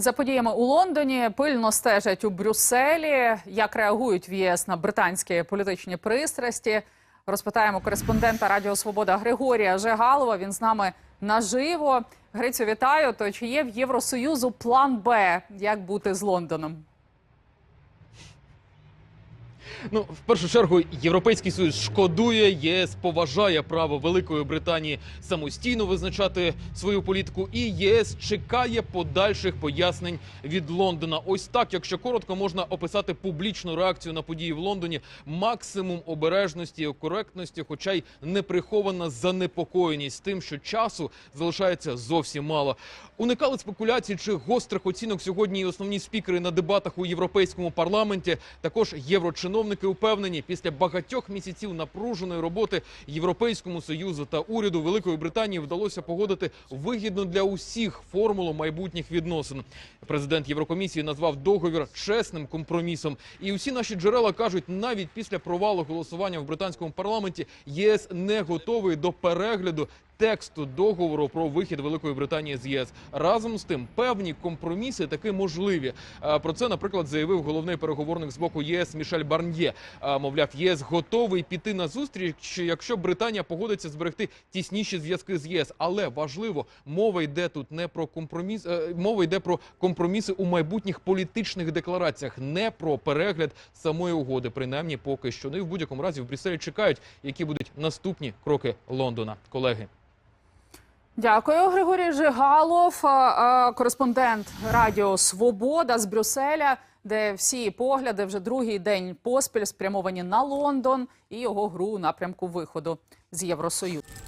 За подіями у Лондоні пильно стежать у Брюсселі. Як реагують в ЄС на британські політичні пристрасті? Розпитаємо кореспондента Радіо Свобода Григорія Жегалова. Він з нами наживо. Грицю, вітаю. То чи є в Євросоюзу план Б? Як бути з Лондоном? Ну, в першу чергу, Європейський Союз шкодує, ЄС поважає право Великої Британії самостійно визначати свою політику, і ЄС чекає подальших пояснень від Лондона. Ось так, якщо коротко, можна описати публічну реакцію на події в Лондоні, максимум обережності і коректності, хоча й неприхована занепокоєність тим, що часу залишається зовсім мало. Уникали спекуляцій чи гострих оцінок сьогодні і основні спікери на дебатах у європейському парламенті. Також єврочиновники упевнені, після багатьох місяців напруженої роботи Європейському союзу та уряду Великої Британії вдалося погодити вигідну для усіх формулу майбутніх відносин. Президент Єврокомісії назвав договір чесним компромісом. І усі наші джерела кажуть, навіть після провалу голосування в британському парламенті ЄС не готовий до перегляду тексту договору про вихід Великої Британії з ЄС. Разом з тим, певні компроміси таки можливі. Е, Про це, наприклад, заявив головний переговорник з боку ЄС Мішель Барньє. Е, Мовляв, єС готовий піти на зустріч, якщо Британія погодиться зберегти тісніші зв'язки з ЄС. Але важливо, мова йде тут не про компроміс, е, мова йде про компроміси у майбутніх політичних деклараціях, не про перегляд самої угоди. Принаймні, поки що. Ну і в будь-якому разі в Брюсселі чекають, які будуть наступні кроки Лондона. Колеги. Дякую, Григорій Жигалов, кореспондент Радіо Свобода з Брюсселя, де всі погляди вже другий день поспіль спрямовані на Лондон і його гру у напрямку виходу з Євросоюзу.